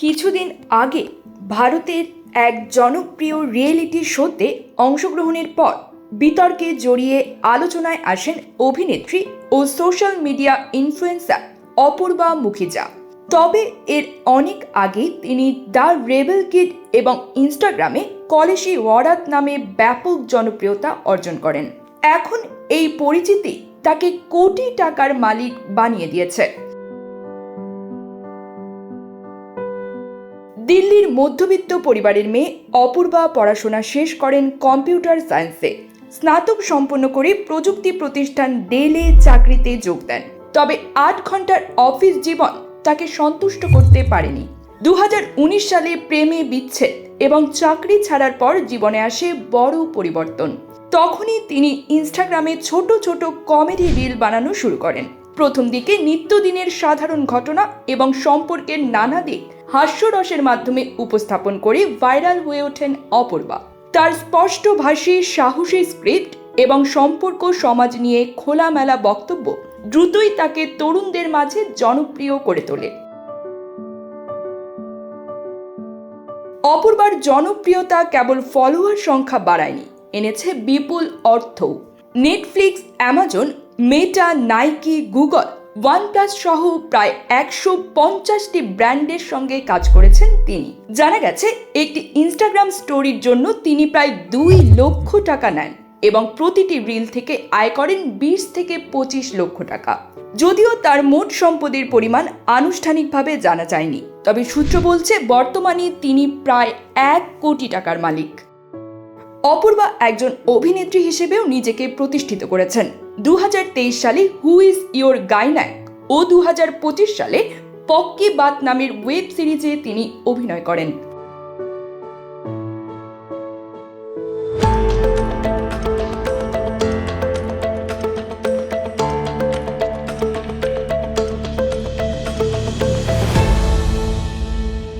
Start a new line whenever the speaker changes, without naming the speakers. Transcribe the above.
কিছুদিন আগে ভারতের এক জনপ্রিয় রিয়েলিটি শোতে অংশগ্রহণের পর বিতর্কে জড়িয়ে আলোচনায় আসেন অভিনেত্রী ও social media influencer Apurva Mukhija. তবে এর অনেক আগে তিনি দ্য রেবেল কিড এবং ইনস্টাগ্রামে কলেশি ওয়ারাত নামে ব্যাপক জনপ্রিয়তা অর্জন করেন। এখন এই পরিচিতি তাকে কোটি টাকার মালিক বানিয়ে দিয়েছে। দিল্লির মধ্যবিত্ত পরিবারের মেয়ে অপূর্বা পড়াশোনা শেষ করেন কম্পিউটার সায়েন্সে। স্নাতক সম্পন্ন করে প্রযুক্তি প্রতিষ্ঠান ডেলে চাকরিতে যোগ দেন। তবে আট ঘণ্টার অফিস জীবন তাকে সন্তুষ্ট করতে পারেনি। দু হাজার উনিশ সালে প্রেমে বিচ্ছেদ এবং চাকরি ছাড়ার পর জীবনে আসে বড় পরিবর্তন। তখনই তিনি ইনস্টাগ্রামে ছোট ছোট কমেডি রিল বানানো শুরু করেন। প্রথম দিকে নিত্যদিনের সাধারণ ঘটনা এবং সম্পর্কের নানা দিক হাস্যরসের মাধ্যমে উপস্থাপন করে ভাইরাল হয়ে ওঠেন অপূর্বা। তার স্পষ্টভাষী সাহসী স্ক্রিপ্ট এবং সম্পর্ক সমাজ নিয়ে খোলামেলা বক্তব্য দ্রুতই তাকে তরুণদের মাঝে জনপ্রিয় করে তোলে। অপূর্বার জনপ্রিয়তা কেবল ফলোয়ার সংখ্যা বাড়ায়নি, এনেছে বিপুল অর্থ Netflix Amazon Meta Nike Google OnePlus সহ প্রায় একশো পঞ্চাশটি ব্র্যান্ডের সঙ্গে কাজ করেছেন তিনি। জানা গেছে, একটি ইনস্টাগ্রাম স্টোরির জন্য তিনি প্রায় দুই লক্ষ টাকা নেন এবং প্রতিটি রিল থেকে আয় করেন বিশ থেকে পঁচিশ লক্ষ টাকা। যদিও তার মোট সম্পদের পরিমাণ আনুষ্ঠানিকভাবে জানা যায়নি, তবে সূত্র বলছে, বর্তমানে তিনি প্রায় এক কোটি টাকার মালিক। অপূর্বা একজন অভিনেত্রী হিসেবেও নিজেকে প্রতিষ্ঠিত করেছেন। দু হাজার তেইশ সালে হু ইজ ইয়োর গাইনায় ও দু হাজার পঁচিশ সালে পক্কি বাত নামের ওয়েব সিরিজে তিনি অভিনয় করেন।